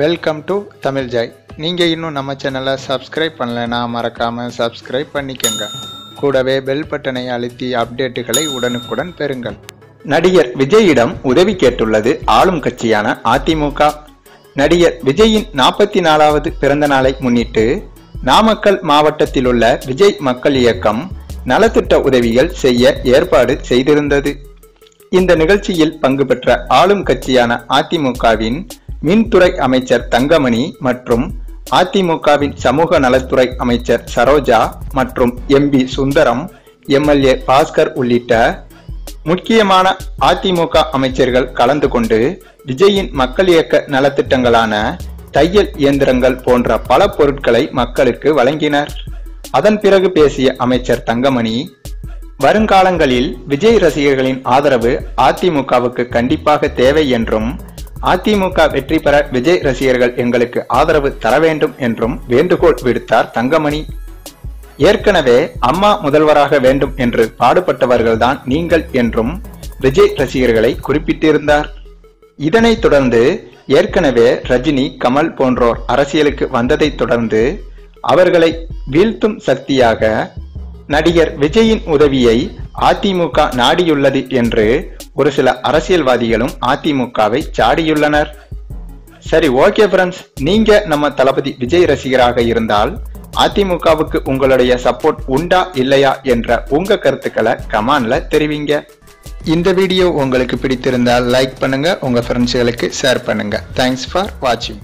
Welcome to Tamil Joy நீங்கள் இன்னும் நம்ம சேனலை சப்ஸ்கிரைப் பண்ணலைன்னா மறக்காமல் சப்ஸ்கிரைப் பண்ணிக்கோங்க. கூடவே பெல் பட்டனை அழுத்தி அப்டேட்டுகளை உடனுக்குடன் பெறுங்கள். நடிகர் விஜயிடம் உதவி கேட்டுள்ளது ஆளும் கட்சியான அதிமுக. நடிகர் விஜயின் நாற்பத்தி நாலாவது பிறந்த நாளை முன்னிட்டு நாமக்கல் மாவட்டத்தில் உள்ள விஜய் மக்கள் இயக்கம் நலத்திட்ட உதவிகள் செய்ய ஏற்பாடு செய்திருந்தது. இந்த நிகழ்ச்சியில் பங்கு பெற்ற ஆளும் கட்சியான அதிமுகவின் மின்துறை அமைச்சர் தங்கமணி மற்றும் அதிமுகவின் சமூக நலத்துறை அமைச்சர் சரோஜா மற்றும் எம்பி சுந்தரம் எம்எல்ஏ பாஸ்கர் உள்ளிட்ட முக்கியமான அதிமுக அமைச்சர்கள் கலந்து கொண்டு விஜயின் மக்கள் இயக்க நலத்திட்டங்களான தையல் இயந்திரங்கள் போன்ற பல பொருட்களை மக்களுக்கு வழங்கினர். அதன் பிறகு பேசிய அமைச்சர் தங்கமணி வருங்காலங்களில் விஜய் ரசிகர்களின் ஆதரவு அதிமுகவுக்கு கண்டிப்பாக தேவை என்றும் அதிமுக வெற்றி பெற விஜய் ரசிகர்கள் எங்களுக்கு ஆதரவு தர வேண்டும் என்றும் வேண்டுகோள் விடுத்தார் தங்கமணி. ஏற்கனவே அம்மா முதல்வராக வேண்டும் என்று பாடுபட்டவர்கள்தான் நீங்கள் என்றும் விஜய் ரசிகர்களை குறிப்பிட்டிருந்தார். இதனைத் தொடர்ந்து ஏற்கனவே ரஜினி கமல் போன்றோர் அரசியலுக்கு வந்ததைத் தொடர்ந்து அவர்களை வீழ்த்தும் சக்தியாக நடிகர் விஜயின் உதவியை அதிமுக நாடியுள்ளது என்று ஒரு சில அரசியல்வாதிகளும் அதிமுகவை சாடியுள்ளனர். சரி ஓகே ஃப்ரெண்ட்ஸ் நீங்க நம்ம தளபதி விஜய் ரசிகராக இருந்தால் அதிமுகவுக்கு உங்களுடைய சப்போர்ட் உண்டா இல்லையா என்ற உங்க கருத்துக்களை கமான்ல தெரிவிங்க. இந்த வீடியோ உங்களுக்கு பிடித்திருந்தால் லைக் பண்ணுங்க உங்க ஃப்ரெண்ட்ஸ்களுக்கு ஷேர் பண்ணுங்க. தேங்க்ஸ் ஃபார் வாட்சிங்